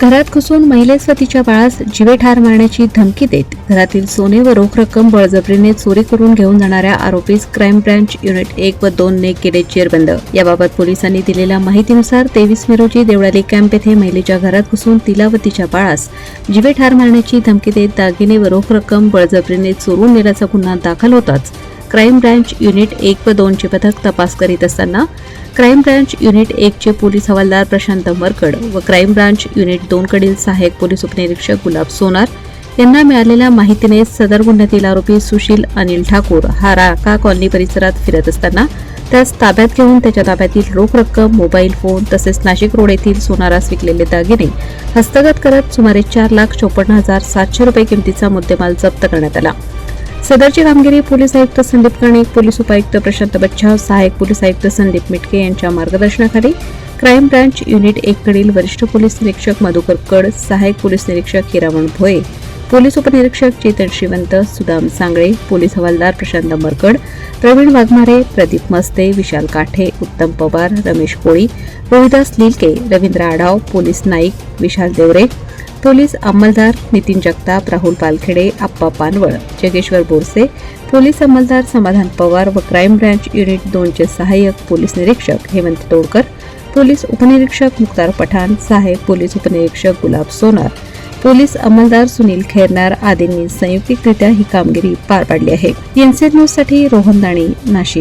घरात घुसून महिलेस व तिच्या बाळास जिवे ठार मारण्याची धमकी देत घरातील सोने व रोख रक्कम बळजबरीने चोरी करून घेऊन जाणाऱ्या आरोपीस क्राईम ब्रँच युनिट एक व दोन ने केले चेअरबंद याबाबत पोलिसांनी दिलेल्या माहितीनुसार तेवीस मे रोजी देवळाली कॅम्प येथे महिलेच्या घरात घुसून तिला व तिच्या बाळास जिवे ठार मारण्याची धमकी देत दागिने व रोख रक्कम बळजबरीने चोरून नेल्याचा गुन्हा दाखल होताच क्राईम ब्रँच युनिट एक व दोनचे पथक तपास करीत असताना क्राईम ब्रँच युनिट एकचे पोलीस हवालदार प्रशांत मरकड व क्राईम ब्रांच युनिट दोनकडील सहाय्यक पोलीस उपनिरीक्षक गुलाब सोनार यांना मिळालेल्या माहितीने सदर गुन्ह्यातील आरोपी सुशील अनिल ठाकूर हा राका कॉलनी परिसरात फिरत असताना त्यास ताब्यात घेऊन त्याच्या ताब्यातील रोख रक्कम मोबाईल फोन तसेच नाशिक रोड येथील सोनारास विकलेले दागिने हस्तगत करत सुमारे चार लाख चोपन्न हजार सातशे रुपये किमतीचा मुद्देमाल जप्त करण्यात आला. सदरची कामगिरी पोलीस आयुक्त संदीप कर्णिक पोलीस उपायुक्त प्रशांत बच्छाव सहाय्यक पोलीस आयुक्त संदीप मिटके यांच्या मार्गदर्शनाखाली क्राईम ब्रांच युनिट एककडील वरिष्ठ पोलीस निरीक्षक मधुकर कड सहाय्यक पोलीस निरीक्षक हिरावण भोये पोलीस उपनिरीक्षक चेतन श्रीवंत सुदाम सांगळे पोलीस हवालदार प्रशांत मरकड प्रवीण वाघमारे प्रदीप मस्ते विशाल काठे उत्तम पवार रमेश कोळी रोहिदास लिलके रवींद्र आढाव पोलीस नाईक विशाल देवरे पोलीस अंमलदार नितीन जगताप राहुल पालखेडे आप्पा पानवळ जगेश्वर बोरसे पोलीस अंमलदार समाधान पवार व क्राईम ब्रँच युनिट दोनचे सहाय्यक पोलीस निरीक्षक हेमंत तोडकर पोलीस उपनिरीक्षक मुक्तार पठाण सहाय्यक पोलीस उपनिरीक्षक गुलाब सोनार पोलीस अंमलदार सुनील खैरनार आदींनी संयुक्तिकरित्या ही कामगिरी पार पाडली आहे. एनसीएन न्यूजसाठी रोहन दाणी नाशिक.